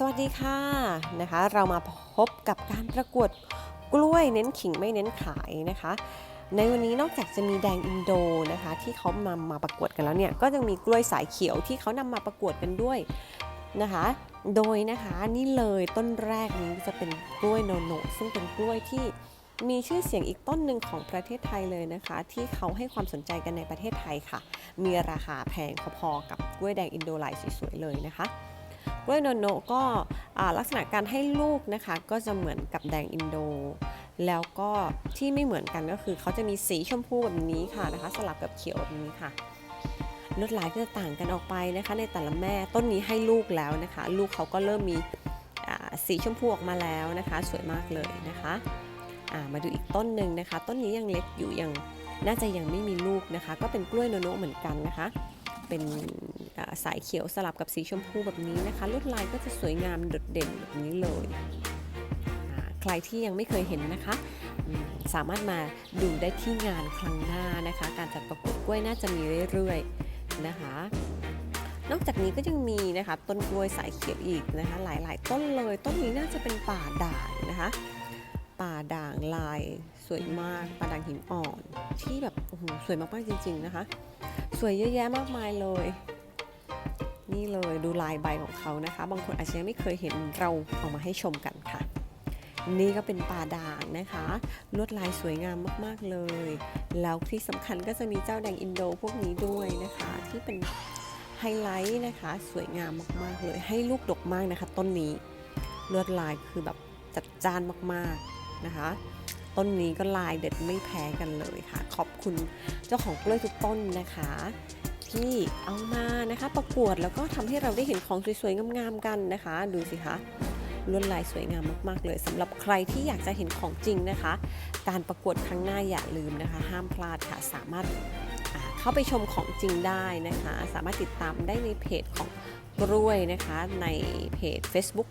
สวัสดีค่ะนะคะ เรามาพบกับการประกวดกล้วยเน้นขิงไม่เน้นขายนะคะ ในวันนี้นอกจากจะมีแดงอินโดนะคะ ที่เขามามาประกวดกันแล้วเนี่ยก็ยังมีกล้วยสายเขียวที่เขานำมาประกวดกันด้วยนะคะ โดยนะคะนี่เลยต้นแรกนี้จะเป็นกล้วยโนโนซึ่งเป็นกล้วยที่มีชื่อเสียงอีกต้นหนึ่งของประเทศไทยเลยนะคะ ที่เขาให้ความสนใจกันในประเทศไทยค่ะ มีราคาแพงพอๆกับกล้วยแดงอินโดลายสวยๆเลยนะคะ กล้วยโนโนก็ลักษณะการให้ลูกนะคะ ก็จะเหมือนกับแดงอินโด แล้วก็ที่ไม่เหมือนกันก็คือเขาจะมีสีชมพูแบบนี้ค่ะนะคะ สลับกับเขียวแบบนี้ค่ะลวดลายก็จะต่างกันออกไปนะคะ ในแต่ละแม่ต้นนี้ให้ลูกแล้วนะคะ ลูกเขาก็เริ่มมีสีชมพูออกมาแล้วนะคะ สวยมากเลยนะคะามาดูอีกต้นหนึ่งนะคะ ต้นนี้ยังเล็กอยู่ยังน่าจะยังไม่มีลูกนะคะ ก็เป็นกล้วยโนโนเหมือนกันนะคะ เป็น สายเขียวสลับกับสีชมพูแบบนี้นะคะ ลวดลายก็จะสวยงามโดดเด่นแบบนี้เลย ใครที่ยังไม่เคยเห็นนะคะ สามารถมาดูได้ที่งานครั้งหน้านะคะ การจัดประกวดกล้วยน่าจะมีเรื่อยๆนะคะนอกจากนี้ก็ยังมีนะคะต้นกล้วยสายเขียวอีกนะคะ หลายๆ ต้นเลยต้นนี้น่าจะเป็นป่าด่างนะคะ ป่าด่างลายสวยมากป่าด่างหินอ่อน ที่แบบโอ้โหสวยมากๆจริง ๆนะคะ สวยเยอะแยะมากมายเลย นี่เลยดูลายใบของเขานะคะ บางคนอาจจะยังไม่เคยเห็นเราเอามาให้ชมกันค่ะ นี่ก็เป็นป่าด่างนะคะ ลวดลายสวยงามมากๆเลย แล้วที่สำคัญก็จะมีเจ้าแดงอินโดพวกนี้ด้วยนะคะ ที่เป็นไฮไลท์นะคะ สวยงามมากๆเลย ให้ลูกดกมากนะคะ ต้นนี้ลวดลายคือแบบจัดจ้านมากๆนะคะ ต้นนี้ก็ลายเด็ดไม่แพ้กันเลยค่ะ ขอบคุณเจ้าของกล้วยทุกต้นนะคะ ที่เอามานะคะประกวดแล้วก็ทำให้เราได้เห็นของสวยๆงามๆกันนะคะ ดูสิคะลวดลายสวยงามมากๆ เลยสำหรับใครที่อยากจะเห็นของจริงนะคะ การประกวดครั้งหน้าอย่าลืมนะคะ ห้ามพลาดค่ะสามารถเข้าไปชมของจริงได้นะคะ สามารถติดตามได้ในเพจของกล้วยนะคะ ในเพจ Facebook